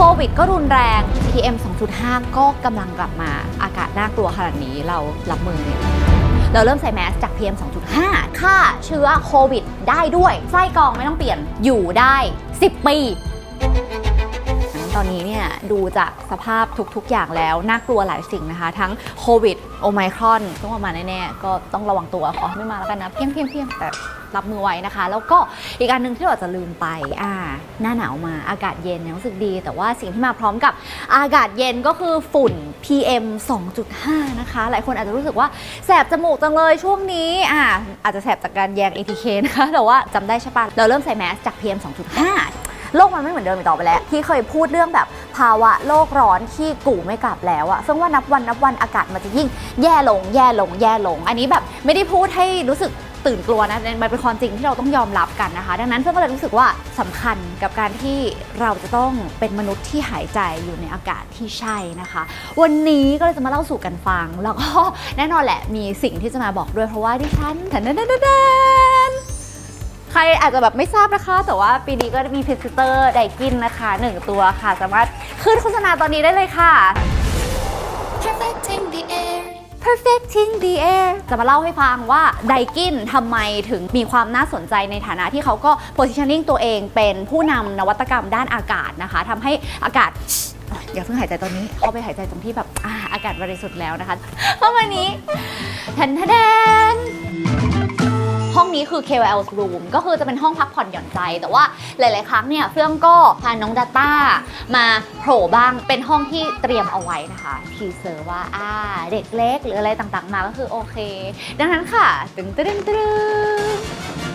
ควิดก็รุนแรง PM 2.5 ก็กำลังกลับมา อากาศน่ากลัวขนาดนี้เรารับมือเนี่ยเราเริ่มใส่แมสจาก PM 2.5 ฆ่าเชื้อโควิดได้ด้วย ไส้กรองไม่ต้องเปลี่ยน อยู่ได้ 10 ปีตอนนี้เนี่ยดูจากสภาพทุกๆอย่างแล้วน่ากลัวหลายสิ่งนะคะ ทั้งโควิด โอไมครอนต้องมาแน่ๆ ก็ต้องระวังตัวขอไม่มาแล้วกันนะ เพียงเพียงเพียงแต่ รับมือไว้นะคะ แล้วก็อีกอันหนึ่งที่เราจะลืมไปอ่าหน้าหนาวมาอากาศเย็นเนี่ยรู้สึกดี แต่ว่าสิ่งที่มาพร้อมกับอากาศเย็นก็คือฝุ่น PM 2.5 นะคะ หลายคนอาจจะรู้สึกว่าแสบจมูกจังเลยช่วงนี้อ่าอาจจะแสบจากการแยง ATK นะคะแต่ว่าจำได้ใช่ปะเราเริ่มใส่แมสจาก PM 2.5โลกมันไม่เหมือนเดิมอีกต่อไปแล้ว ที่เคยพูดเรื่องแบบภาวะโลกร้อนที่กู่ไม่กลับแล้วอะซึ่งว่านับวันนับวันอากาศมันจะยิ่งแย่ลงแย่ลงแย่ลง อันนี้แบบไม่ได้พูดให้รู้สึก ตื่นกลัวนะมันเป็นความจริงที่เราต้องยอมรับกันนะคะ ดังนั้นเพื่อนก็เลยรู้สึกว่าสำคัญกับการที่เราจะต้องเป็นมนุษย์ที่หายใจอยู่ในอากาศที่ใช่นะคะ วันนี้ก็เลยจะมาเล่าสู่กันฟัง แล้วก็แน่นอนแหละมีสิ่งที่จะมาบอกด้วยเพราะว่าดิฉันแทนแทนใครอาจจะแบบไม่ทราบนะคะ แต่ว่าปีนี้ก็มีเพสเตอร์ไดกินนะคะหนึ่งตัวค่ะ สามารถขึ้นโฆษณาตอนนี้ได้เลยค่ะ Perfect in the air. Perfecting the air จะมาเล่าให้ฟังว่าไดกินทำไมถึงมีความน่าสนใจในฐานะที่เขาก็ positioning ตัวเองเป็นผู้นำนวัตกรรมด้านอากาศนะคะทำให้อากาศอย่าเพิ่งหายใจตอนนี้ เข้าไปหายใจตรงที่แบบอาอากาศบริสุทธิ์แล้วนะคะเพราะวันนี้แทนแดน ห้องนี้คือ KOL Room ก็คือจะเป็นห้องพักผ่อนหย่อนใจ แต่ว่าหลาย ๆ ครั้งเนี่ยเฟื่องก็พาน้องดาต้ามาโผล่บ้างเป็นห้องที่เตรียมเอาไว้นะคะทีเซอร์ว่าอ่าเด็กเล็กหรืออะไรต่าง ๆ มาก็คือโอเค ดังนั้นค่ะ ตึงตึงตึง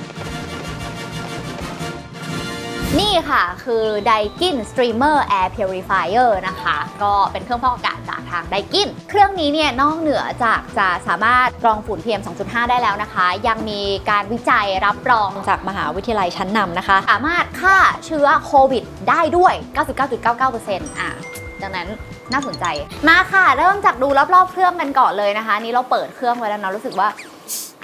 นี่ค่ะคือ Daikin Streamer Air Purifier นะคะ ก็เป็นเครื่องฟอกอากาศจากทาง Daikin เครื่องนี้เนี่ยนอกเหนือจากจะสามารถกรองฝุ่น PM 2.5 ได้แล้วนะคะ ยังมีการวิจัยรับรองจากมหาวิทยาลัยชั้นนำนะคะ สามารถฆ่าเชื้อโควิดได้ด้วย 99.99%อะดังนั้นน่าสนใจ มาค่ะ เริ่มจากดูรอบๆเครื่องกันก่อนเลยนะคะ นี่เราเปิดเครื่องไว้แล้วเนาะรู้สึกว่า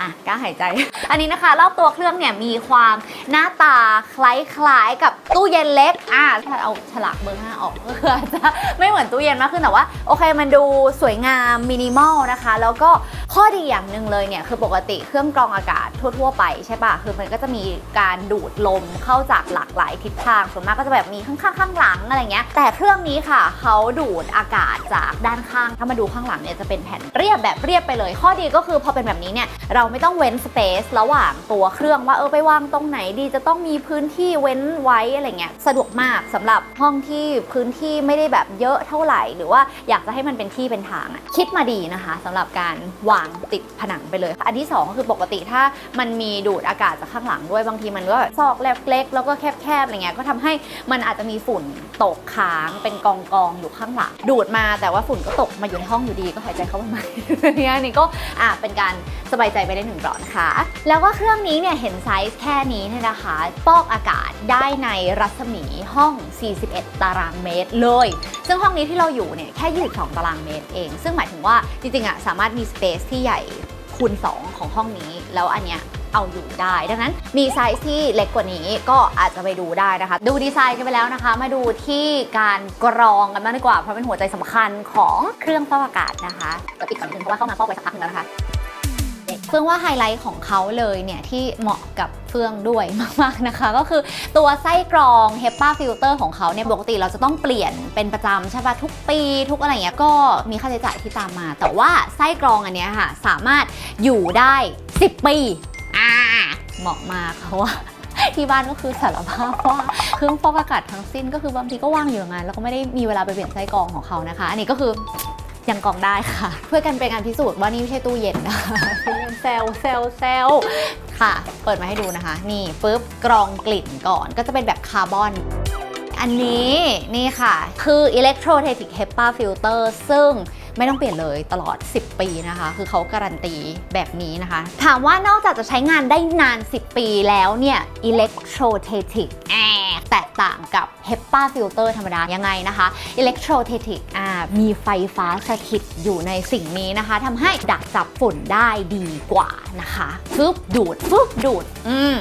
อะกล้าหายใจ อันนี้นะคะรอบตัวเครื่องเนี่ยมีความหน้าตาคล้ายๆกับตู้เย็นเล็ก อะถ้าเอาฉลากเบอร์ห้าออกก็คืออาจจะไม่เหมือนตู้เย็นมากขึ้นแต่ว่าโอเคมันดูสวยงามมินิมอลนะคะ แล้วก็ข้อดีอย่างหนึ่งเลยเนี่ยคือปกติเครื่องกรองอากาศทั่ว ๆ ไปใช่ปะคือมันก็จะมีการดูดลมเข้าจากหลากหลายทิศทางส่วนมากก็จะแบบมีข้างๆข้างหลังอะไรเงี้ยแต่เครื่องนี้ค่ะเขาดูดอากาศจากด้านข้างถ้ามาดูข้างหลังเนี่ยจะเป็นแผ่นเรียบแบบเรียบไปเลย ข้อดีก็คือพอเป็นแบบนี้เนี่ยเราไม่ต้องเว้นสเปซระหว่างตัวเครื่องว่าเออไปวางตรงไหนดีจะต้องมีพื้นที่เว้นไว้อะไรเงี้ยสะดวกมากสำหรับห้องที่พื้นที่ไม่ได้แบบเยอะเท่าไหร่ หรือว่าอยากจะให้มันเป็นที่เป็นทางคิดมาดีนะคะสำหรับการวางติดผนังไปเลย อันที่สองก็คือปกติถ้ามันมีดูดอากาศจากข้างหลังด้วยบางทีมันก็ซอกเล็กๆแล้วก็แคบๆอะไรเงี้ยก็ทำให้มันอาจจะมีฝุ่นตกค้างเป็นกองกองๆอยู่ข้างหลังดูดมาแต่ว่าฝุ่นก็ตกมาอยู่ในห้องอยู่ดีก็หายใจเข้าไปใหม่เนี่ยนี่ก็อะเป็นการสบายใจไปได้หนึ่งเปลอดนะคะแล้วก็เครื่องนี้เนี่ยเห็นไซส์แค่นี้เนี่ยนะคะฟอกอากาศได้ในรัศมีห้อง 41 ตารางเมตรเลย ซึ่งห้องนี้ที่เราอยู่เนี่ยแค่22ตารางเมตรเอง ซึ่งหมายถึงว่าจริงๆอะสามารถมีสเปซที่ใหญ่คูณ 2 ของห้องนี้ แล้วอันเนี้ยเอาอยู่ได้ ดังนั้นมีไซส์ที่เล็กกว่านี้ก็อาจจะไปดูได้นะคะ ดูดีไซน์กันไปแล้วนะคะ มาดูที่การกรองกันบ้างดีกว่า เพราะเป็นหัวใจสำคัญของเครื่องฟอกอากาศนะคะเดี๋ยวปิดก่อนนิดนึงเพราะว่าเข้ามาฟอกไปสักพักหนึงแล้วนะคะ เฟื่องว่าไฮไลท์ของเขาเลยเนี่ยที่เหมาะกับเฟื่องด้วยมากๆนะคะ ก็คือตัวไส้กรอง HEPA filter ของเขาเนี่ยปกติเราจะต้องเปลี่ยนเป็นประจำใช่ปะทุกปี ทุกอะไรเงี้ยก็มีค่าใช้จ่ายที่ตามมา แต่ว่าไส้กรองอันเนี้ยค่ะสามารถอยู่ได้ 10 ปีอ่าเหมาะมากเพราะว่าที่บ้านก็คือสารภาพว่าเครื่องฟอกอากาศทั้งสิ้นก็คือบางทีก็ว่างอยู่อย่างนั้นแล้วก็ไม่ได้มีเวลาไปเปลี่ยนไส้กรองของเขานะคะ อันนี้ก็คือ ยังกรองได้ค่ะ เพื่อกันเป็นการพิสูจน์ว่านี่ไม่ใช่ตู้เย็นนะคะเซลเซลเซลค่ะ เปิดมาให้ดูนะคะ นี่ปุ๊บกรองกลิ่นก่อนก็จะเป็นแบบคาร์บอนอันนี้นี่ค่ะ คือ Electrostatic HEPA Filter ซึ่ง ไม่ต้องเปลี่ยนเลยตลอด 10 ปีนะคะ คือเขาการันตีแบบนี้นะคะ ถามว่านอกจากจะใช้งานได้นาน 10 ปีแล้วเนี่ย Electrostatic แอบแตกต่างกับ HEPA Filter ธรรมดายังไงนะคะ Electrostatic มีไฟฟ้าสถิตอยู่ในสิ่งนี้นะคะทำให้ดักจับฝุ่นได้ดีกว่านะคะฟึบดูดฟึบดูด อืม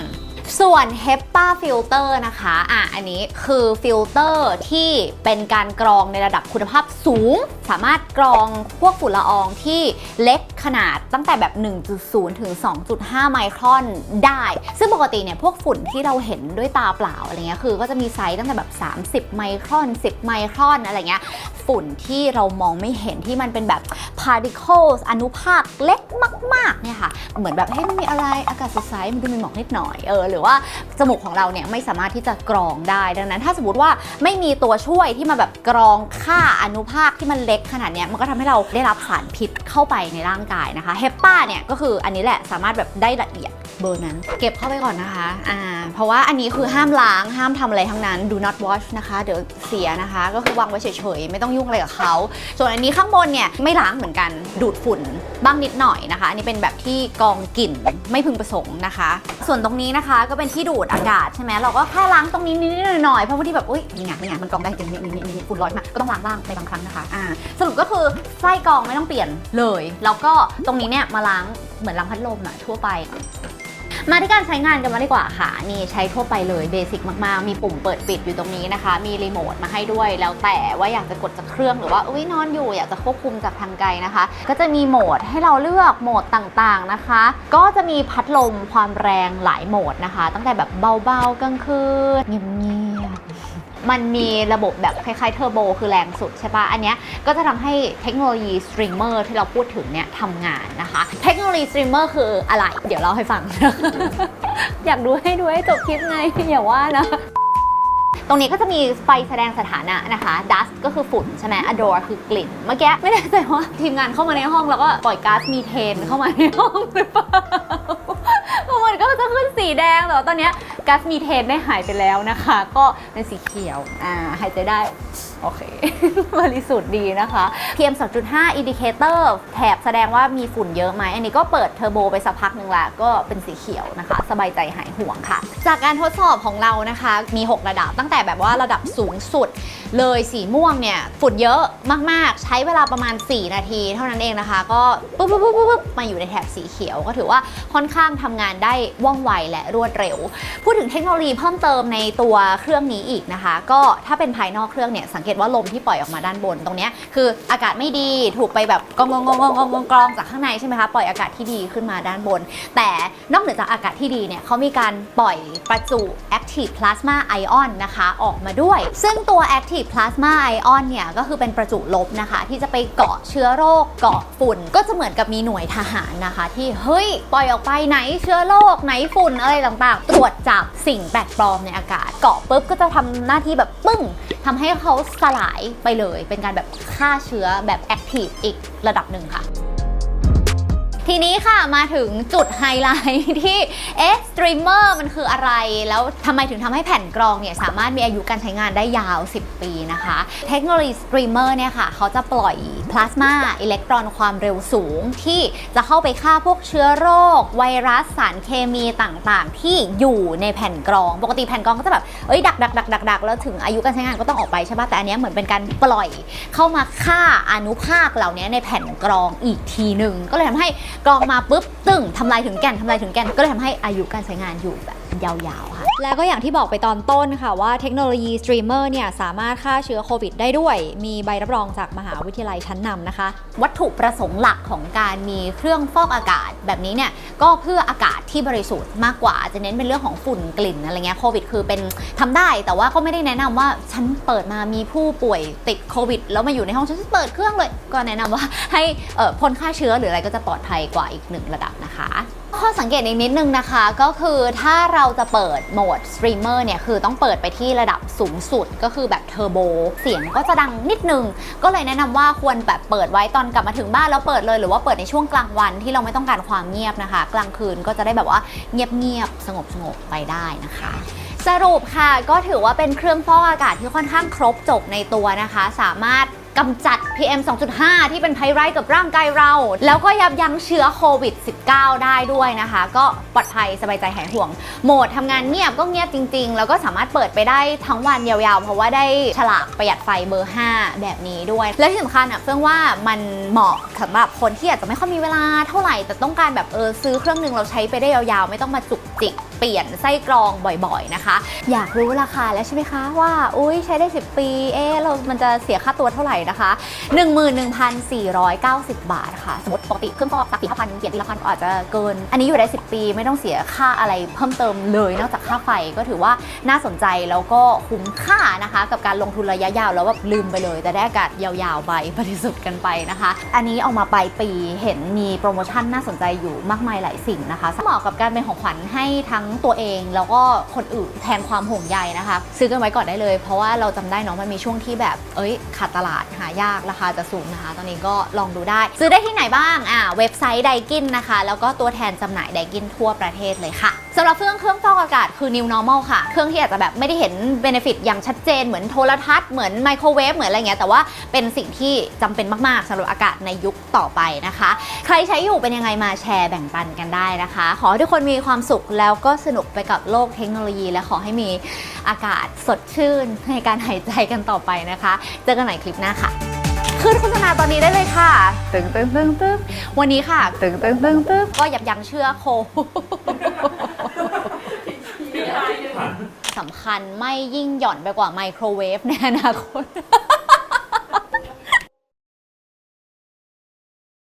ส่วน HEPA filter นะคะอะอันนี้คือฟิลเตอร์ที่เป็นการกรองในระดับคุณภาพสูง สามารถกรองพวกฝุ่นละอองที่เล็กขนาดตั้งแต่แบบ 1.0 ถึง 2.5 ไมครอนได้ ซึ่งปกติเนี่ยพวกฝุ่นที่เราเห็นด้วยตาเปล่าอะไรเงี้ยคือก็จะมีไซส์ตั้งแต่แบบ 30 ไมครอน 10 ไมครอนอะไรเงี้ยฝุ่นที่เรามองไม่เห็นที่มันเป็นแบบ particles อนุภาคเล็กมากๆเนี่ยค่ะเหมือนแบบเฮ้ยไม่มีอะไรอากาศสดใสมันดูมีหมอกนิดหน่อยเออหรือว่าจมูกของเราเนี่ยไม่สามารถที่จะกรองได้ ดังนั้น ถ้าสมมติว่าไม่มีตัวช่วยที่มาแบบกรองค่าอนุภาคที่มันเล็กขนาดเนี้ยมันก็ทำให้เราได้รับสารพิษเข้าไปในร่างกายนะคะเฮปปาเนี่ยก็คืออันนี้แหละสามารถแบบได้ละเอียด เบอร์นั้น เก็บเข้าไปก่อนนะคะ อ่า เพราะว่าอันนี้คือห้ามล้างห้ามทำอะไรทั้งนั้น do not wash นะคะ เดี๋ยวเสียนะคะ ก็คือวางไว้เฉยๆ ไม่ต้องยุ่งอะไรกับเขา ส่วนอันนี้ข้างบนเนี่ยไม่ล้างเหมือนกัน ดูดฝุ่นบ้างนิดหน่อยนะคะ อันนี้เป็นแบบที่กองกลิ่นไม่พึงประสงค์นะคะ ส่วนตรงนี้นะคะก็เป็นที่ดูดอากาศใช่ไหมเราก็แค่ล้างตรงนี้นิดหน่อยเพราะบางทีแบบอุ้ยนี่ไงนี่ไงมันกองได้จริงนี่นี่นี่ฝุ่นลอยมาก็ต้องล้างบ้างในบางครั้งนะคะ อ่า สรุปก็คือไส้กองไม่ต้องเปลี่ยนเลย แล้วก็ตรงนี้เนี่ยมาล้างเหมือนล้างพัดลมอะทั่วไป มาที่การใช้งานกันมาดีกว่าค่ะ นี่ใช้ทั่วไปเลยเบสิกมากๆ มีปุ่มเปิดปิดอยู่ตรงนี้นะคะ มีรีโมทมาให้ด้วย แล้วแต่ว่าอยากจะกดจากเครื่องหรือว่าอุ้ยนอนอยู่อยากจะควบคุมจากทางไกลนะคะ ก็จะมีโหมดให้เราเลือกโหมดต่างๆนะคะ ก็จะมีพัดลมความแรงหลายโหมดนะคะ ตั้งแต่แบบเบาๆกลางคืนเงียบ มันมีระบบแบบคล้ายๆเทอร์โบคือแรงสุดใช่ปะอันเนี้ยก็จะทำให้เทคโนโลยีสตรีมเมอร์ที่เราพูดถึงเนี่ยทำงานนะคะ เทคโนโลยีสตรีมเมอร์คืออะไร เดี๋ยวเล่าให้ฟัง อยากดูให้ดูให้จบคลิปไง อย่าว่านะตรงนี้ก็จะมีไฟแสดงสถานะนะคะ dust ก็คือฝุ่นใช่ไหม adore คือกลิ่น เมื่อกี้ไม่แน่ใจว่าทีมงานเข้ามาในห้องแล้วก็ปล่อยก๊าซมีเทนเข้ามาในห้องหรือเปล่ามัน ก็จะขึ้นสีแดงแต่ว่าตอนเนี้ยก๊าซมีเทนได้หายไปแล้วนะคะ ก็เป็นสีเขียวอ่าหายใจได้ โอเค บริสุทธิ์ดีนะคะ PM 2.5 indicator แถบแสดงว่ามีฝุ่นเยอะไหม อันนี้ก็เปิดเทอร์โบไปสักพักหนึ่งละก็เป็นสีเขียวนะคะ สบายใจหายห่วงค่ะ จากการทดสอบของเรานะคะ มี 6 ระดับตั้งแต่แบบว่าระดับสูงสุด เลยสีม่วงเนี่ยฝุ่นเยอะมากๆ ใช้เวลาประมาณ 4 นาที เท่านั้นเองนะคะ ก็ปุ๊บปุ๊บปุ๊บปุ๊บมาอยู่ในแถบสีเขียว ก็ถือว่าค่อนข้างทำงานได้ว่องไวและรวดเร็ว พูดถึงเทคโนโลยีเพิ่มเติมในตัวเครื่องนี้อีกนะคะ ก็ถ้าเป็นภายนอกเครื่องเนี่ยสังเกตว่าลมที่ปล่อยออกมาด้านบนตรงเนี้ยคืออากาศไม่ดีถูกไปแบบกองกองกองกองกองกองกรองจากข้างในใช่ไหมคะปล่อยอากาศที่ดีขึ้นมาด้านบน แต่นอกเหนือจากอากาศที่ดีเนี่ยเขามีการปล่อยประจุ active plasma ion นะคะ ออกมาด้วย ซึ่งตัว active พลาสมาไอออนเนี่ยก็คือเป็นประจุลบนะคะ ที่จะไปเกาะเชื้อโรคเกาะฝุ่น ก็จะเหมือนกับมีหน่วยทหารนะคะ ที่เฮ้ยปล่อยออกไปไหนเชื้อโรคไหนฝุ่นอะไรต่างๆ ตรวจจับสิ่งแปลกปลอมในอากาศ เกาะปุ๊บก็จะทำหน้าที่แบบปึ้งทำให้เขาสลายไปเลย เป็นการแบบฆ่าเชื้อแบบแอคทีฟอีกระดับหนึ่งค่ะ ทีนี้ค่ะมาถึงจุดไฮไลท์ที่เอ๊ะสตรีมเมอร์มันคืออะไร แล้วทำไมถึงทำให้แผ่นกรองเนี่ยสามารถมีอายุการใช้งานได้ยาว 10 ปีนะคะ เทคโนโลยีสตรีมเมอร์เนี่ยค่ะเขาจะปล่อยพลาสมาอิเล็กตรอนความเร็วสูง ที่จะเข้าไปฆ่าพวกเชื้อโรค ไวรัสสารเคมีต่างๆ ที่อยู่ในแผ่นกรอง ปกติแผ่นกรองก็จะแบบเอ้ยดักดักดักดักดักแล้วถึงอายุการใช้งานก็ต้องออกไปใช่ปะแต่อันนี้เหมือนเป็นการปล่อยเข้ามาฆ่าอนุภาคเหล่านี้ในแผ่นกรองอีกทีหนึ่งก็เลยทำให้กรองมาปุ๊บตึงทำลายถึงแก่นทำลายถึงแก่นก็เลยทำให้อายุการใช้งานอยู่แบบ ยาวๆค่ะ แล้วก็อย่างที่บอกไปตอนต้นค่ะว่าเทคโนโลยีสตรีมเมอร์เนี่ยสามารถฆ่าเชื้อโควิดได้ด้วย มีใบรับรองจากมหาวิทยาลัยชั้นนำนะคะ วัตถุประสงค์หลักของการมีเครื่องฟอกอากาศแบบนี้เนี่ยก็เพื่ออากาศที่บริสุทธิ์มากกว่า จะเน้นเป็นเรื่องของฝุ่นกลิ่นอะไรเงี้ยโควิดคือเป็นทำได้ แต่ว่าก็ไม่ได้แนะนำว่าฉันเปิดมามีผู้ป่วยติดโควิดแล้วมาอยู่ในห้องฉันเปิดเครื่องเลย ก็แนะนำว่าให้พ่นฆ่าเชื้อหรืออะไรก็จะปลอดภัยกว่าอีกหนึ่งระดับนะคะ ข้อสังเกตอีกนิดนึงนะคะ ก็คือถ้าเราจะเปิดโหมดสตรีมเมอร์เนี่ย คือต้องเปิดไปที่ระดับสูงสุดก็คือแบบเทอร์โบเสียงก็จะดังนิดนึง ก็เลยแนะนำว่าควรแบบเปิดไว้ตอนกลับมาถึงบ้านแล้วเปิดเลยหรือว่าเปิดในช่วงกลางวันที่เราไม่ต้องการความเงียบนะคะ กลางคืนก็จะได้แบบว่าเงียบๆสงบๆไปได้นะคะสรุปค่ะก็ถือว่าเป็นเครื่องฟอกอากาศที่ค่อนข้างครบจบในตัวนะคะ สามารถ กำจัด PM 2.5 ที่เป็นภัยร้ายกับร่างกายเรา แล้วก็ยับยั้งเชื้อโควิด -19 ได้ด้วยนะคะ ก็ปลอดภัยสบายใจหายห่วง โหมดทำงานเงียบก็เงียบจริง ๆ แล้วก็สามารถเปิดไปได้ทั้งวันยาวๆ เพราะว่าได้ฉลากประหยัดไฟเบอร์ 5 แบบนี้ด้วย และที่สำคัญอะเฟื่องว่ามันเหมาะสำหรับคนที่อาจจะไม่ค่อยมีเวลาเท่าไหร่แต่ต้องการแบบเออซื้อเครื่องหนึ่งเราใช้ไปได้ยาวๆ ไม่ต้องมาจุกจิกเปลี่ยนไส้กรองบ่อยๆนะคะ อยากรู้ราคาแล้วใช่ไหมคะว่าอุ้ยใช้ได้ 10 ปีเอ๊ะเรามันจะเสียค่าตัวเท่าไหร่นะคะ 11,490 บาทค่ะ สมมติปกติเครื่องฟอกสักสี่ห้าพันเปลี่ยนทีละพันก็อาจจะเกิน อันนี้อยู่ได้ 10 ปีไม่ต้องเสียค่าอะไรเพิ่มเติมเลย นอกจากค่าไฟก็ถือว่าน่าสนใจแล้วก็คุ้มค่านะคะ กับการลงทุนระยะยาวแล้วแบบลืมไปเลย แต่ได้อากาศยาวๆไปบริสุทธิ์กันไปนะคะ อันนี้เอามาปลายปีเห็นมีโปรโมชั่นน่าสนใจอยู่มากมายหลายสิ่งนะคะเหมาะกับการเป็นของขวัญให้ทั้งตัวเอง แล้วก็คนอื่นแทนความห่วงใยนะคะ ซื้อกันไว้ก่อนได้เลย เพราะว่าเราจำได้เนาะมันมีช่วงที่แบบ เอ้ยขาดตลาดหายากราคาจะสูงนะคะ ตอนนี้ก็ลองดูได้ ซื้อได้ที่ไหนบ้างอ่าเว็บไซต์ไดกินนะคะ แล้วก็ตัวแทนจำหน่ายไดกินทั่วประเทศเลยค่ะสำหรับเครื่องเครื่องฟอกอากาศคือ new normal ค่ะ เครื่องที่อาจจะแบบไม่ได้เห็น benefit อย่างชัดเจนเหมือนโทรทัศน์เหมือนไมโครเวฟเหมือนอะไรเงี้ยแต่ว่าเป็นสิ่งที่จำเป็นมากๆสำหรับอากาศในยุคต่อไปนะคะ ใครใช้อยู่เป็นยังไงมาแชร์แบ่งปันกันได้นะคะ ขอให้ทุกคนมีความสุขแล้วก็สนุกไปกับโลกเทคโนโลยี และขอให้มีอากาศสดชื่นในการหายใจกันต่อไปนะคะ เจอกันใหม่คลิปหน้าค่ะ ขึ้นโฆษณาตอนนี้ได้เลยค่ะ ตึงตึงตึงตึงวันนี้ค่ะ ตึงตึงตึงตึงก็ยับยั้งเชื่อโคสำคัญไม่ยิ่งหย่อนไปกว่าไมโครเวฟในอนาคต